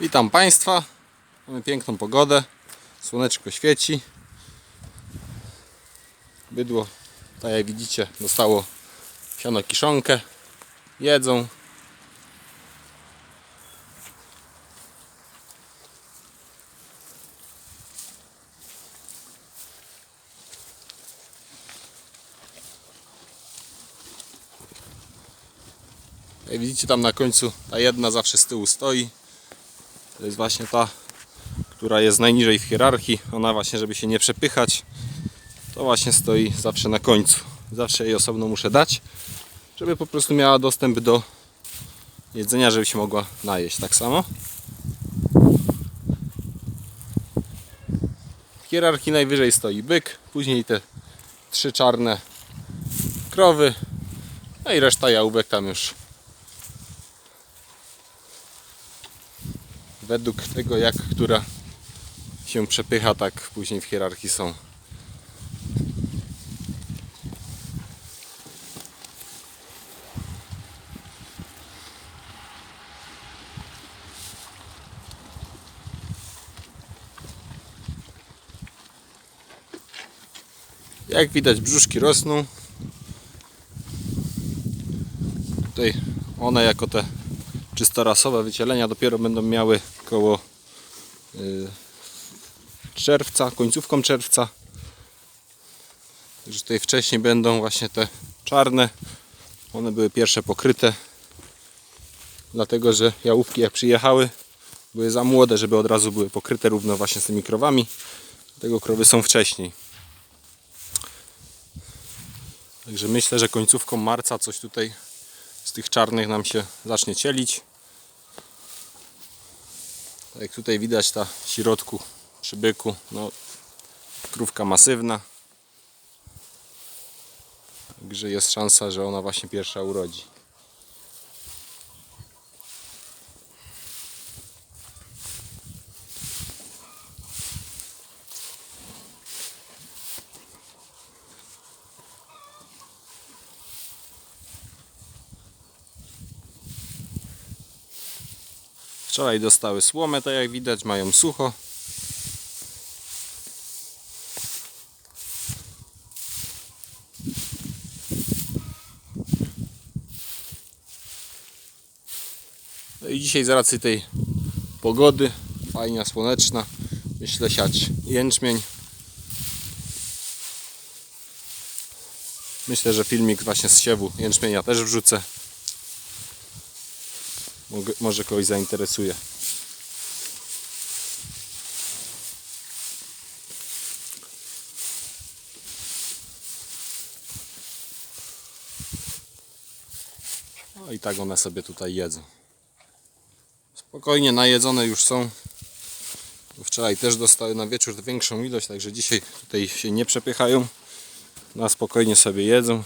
Witam Państwa. Mamy piękną pogodę. Słoneczko świeci. Bydło, tak jak widzicie, dostało siano kiszonkę. Jedzą. Jak widzicie tam na końcu ta jedna zawsze z tyłu stoi. To jest właśnie ta, która jest najniżej w hierarchii. Ona właśnie, żeby się nie przepychać, to właśnie stoi zawsze na końcu. Zawsze jej osobno muszę dać, żeby po prostu miała dostęp do jedzenia, żeby się mogła najeść. Tak samo. W hierarchii najwyżej stoi byk, później te trzy czarne krowy, no i reszta jałówek tam już według tego jak która się przepycha, tak później w hierarchii są. Jak widać brzuszki rosną. Tutaj one jako te czystorasowe wycielenia dopiero będą miały koło y, czerwca, końcówką czerwca. Także tutaj wcześniej będą właśnie te czarne. One były pierwsze pokryte. Dlatego, że jałówki jak przyjechały były za młode, żeby od razu były pokryte równo właśnie z tymi krowami. Dlatego krowy są wcześniej. Także myślę, że końcówką marca coś tutaj z tych czarnych nam się zacznie cielić. Tak jak tutaj widać ta w środku przy byku, no krówka masywna. Także jest szansa, że ona właśnie pierwsza urodzi. Wczoraj dostały słomę, tak jak widać, mają sucho. No i dzisiaj z racji tej pogody, fajna, słoneczna, myślę siać jęczmień. Myślę, że filmik właśnie z siewu jęczmienia też wrzucę. Może kogoś zainteresuje. No i tak one sobie tutaj jedzą. Spokojnie najedzone już są. Wczoraj też dostały na wieczór większą ilość, także dzisiaj tutaj się nie przepychają. Na spokojnie sobie jedzą.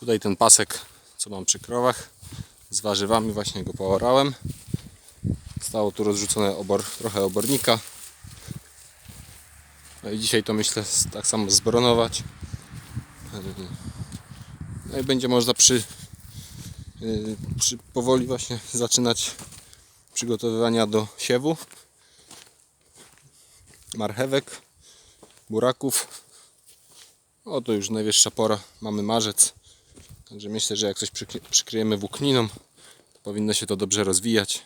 Tutaj ten pasek, co mam przy krowach, z warzywami, właśnie go poorałem. Stało tu rozrzucone obor, trochę obornika. No i dzisiaj to myślę tak samo zbronować. No i będzie można przy, yy, przy powoli właśnie zaczynać przygotowywania do siewu. Marchewek, buraków. O, to już najwyższa pora. Mamy marzec. Także myślę, że jak coś przykry- przykryjemy włókniną, to powinno się to dobrze rozwijać.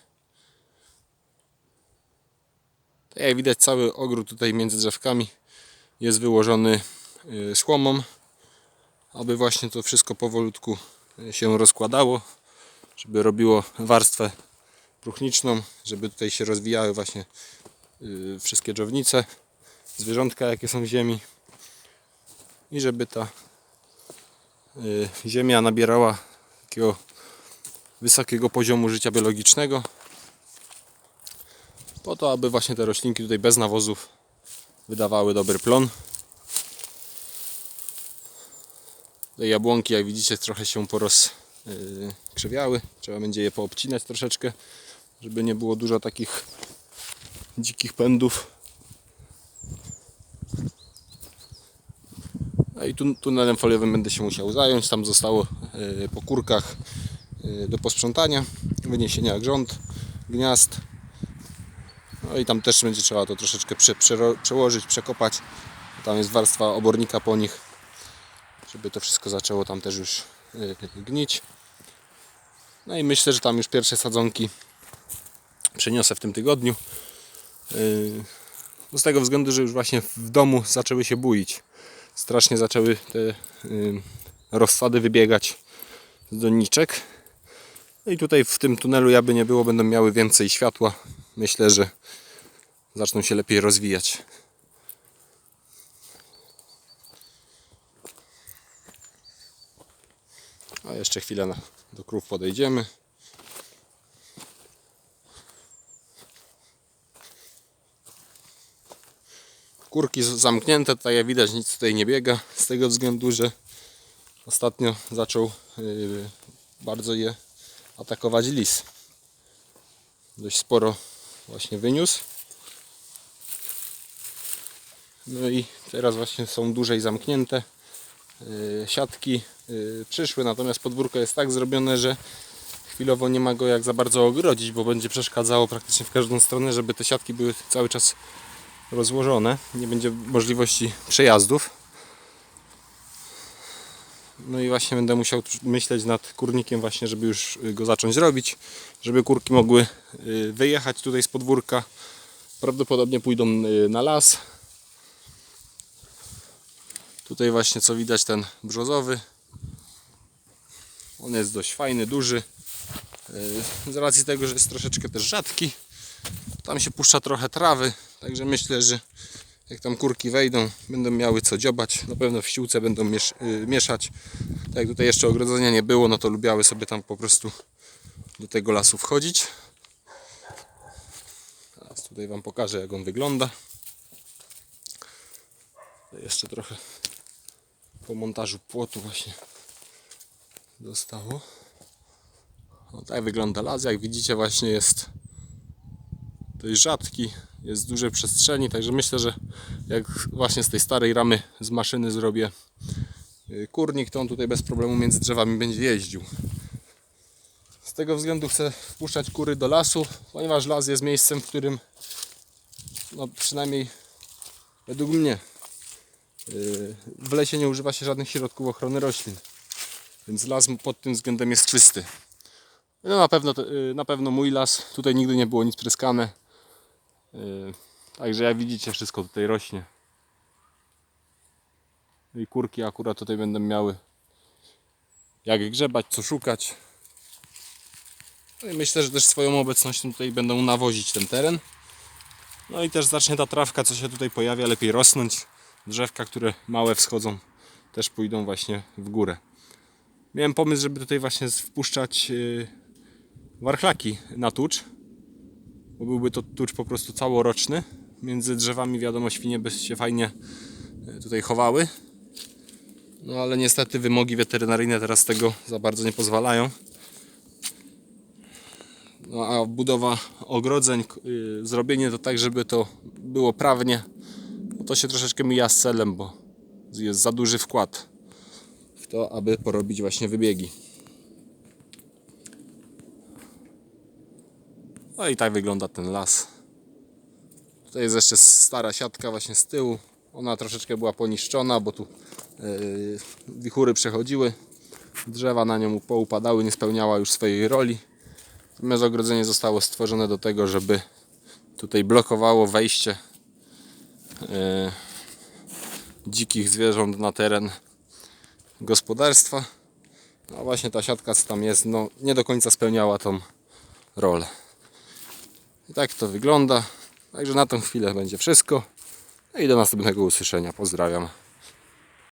Tak jak widać, cały ogród tutaj między drzewkami jest wyłożony y, słomą, aby właśnie to wszystko powolutku y, się rozkładało, żeby robiło warstwę próchniczną, żeby tutaj się rozwijały właśnie y, wszystkie dżownice, zwierzątka jakie są w ziemi i żeby ta ziemia nabierała takiego wysokiego poziomu życia biologicznego po to, aby właśnie te roślinki tutaj bez nawozów wydawały dobry plon. Te jabłonki, jak widzicie, trochę się porozkrzewiały. Trzeba będzie je poobcinać troszeczkę, żeby nie było dużo takich dzikich pędów. I tu, tunelem foliowym będę się musiał zająć. Tam zostało e, po kurkach e, do posprzątania, wyniesienia grząd, gniazd. No i tam też będzie trzeba to troszeczkę prze, przełożyć, przekopać. Tam jest warstwa obornika po nich, żeby to wszystko zaczęło tam też już e, gnić. No i myślę, że tam już pierwsze sadzonki przeniosę w tym tygodniu. Z tego względu, że już właśnie w domu zaczęły się buić. Strasznie zaczęły te rozsady wybiegać z doniczek. No i tutaj w tym tunelu, jakby nie było, będą miały więcej światła. Myślę, że zaczną się lepiej rozwijać. A jeszcze chwilę na, do krów podejdziemy. Kurki zamknięte, tak jak widać nic tutaj nie biega, z tego względu, że ostatnio zaczął yy, bardzo je atakować lis. Dość sporo właśnie wyniósł. No i teraz właśnie są dłużej zamknięte yy, siatki yy, przyszły, natomiast podwórko jest tak zrobione, że chwilowo nie ma go jak za bardzo ogrodzić, bo będzie przeszkadzało praktycznie w każdą stronę, żeby te siatki były cały czas rozłożone. Nie będzie możliwości przejazdów. No i właśnie będę musiał myśleć nad kurnikiem właśnie, żeby już y, go zacząć robić, żeby kurki mogły y, wyjechać tutaj z podwórka. Prawdopodobnie pójdą y, na las. Tutaj właśnie co widać ten brzozowy. On jest dość fajny, duży. Z racji tego, że jest troszeczkę też rzadki. Tam się puszcza trochę trawy, także myślę, że jak tam kurki wejdą, będą miały co dziobać. Na pewno w ściółce będą miesz, y, mieszać. Tak jak tutaj jeszcze ogrodzenia nie było, no to lubiały sobie tam po prostu do tego lasu wchodzić. Teraz tutaj Wam pokażę jak on wygląda. Jeszcze trochę po montażu płotu właśnie zostało. O, tak wygląda las. Jak widzicie właśnie jest dość rzadki, jest dużej przestrzeni, także myślę, że jak właśnie z tej starej ramy z maszyny zrobię y, kurnik, to on tutaj bez problemu między drzewami będzie jeździł. Z tego względu chcę wpuszczać kury do lasu, ponieważ las jest miejscem, w którym no przynajmniej według mnie y, w lesie nie używa się żadnych środków ochrony roślin. Więc las pod tym względem jest czysty. No na pewno, y, na pewno mój las, tutaj nigdy nie było nic pryskane. Yy, Także jak widzicie wszystko tutaj rośnie. No I kurki akurat tutaj będą miały jak grzebać, co szukać. No i myślę, że też swoją obecnością tutaj będą nawozić ten teren. No i też zacznie ta trawka, co się tutaj pojawia, lepiej rosnąć. Drzewka, które małe wschodzą, też pójdą właśnie w górę. Miałem pomysł, żeby tutaj właśnie wpuszczać yy, warchlaki na tucz bo byłby to tucz po prostu całoroczny. Między drzewami wiadomo świnie by się fajnie e, tutaj chowały. No ale niestety wymogi weterynaryjne teraz tego za bardzo nie pozwalają. No a budowa ogrodzeń, k- y, zrobienie to tak, żeby to było prawnie, no to się troszeczkę mija z celem, bo jest za duży wkład w to, aby porobić właśnie wybiegi. No i tak wygląda ten las. Tutaj jest jeszcze stara siatka właśnie z tyłu. Ona troszeczkę była poniszczona, bo tu yy, wichury przechodziły. Drzewa na nią poupadały, nie spełniała już swojej roli. Natomiast ogrodzenie zostało stworzone do tego, żeby tutaj blokowało wejście yy, dzikich zwierząt na teren gospodarstwa. No właśnie ta siatka co tam jest, no nie do końca spełniała tą rolę. Tak to wygląda. Także na tą chwilę będzie wszystko. No i do następnego usłyszenia. Pozdrawiam.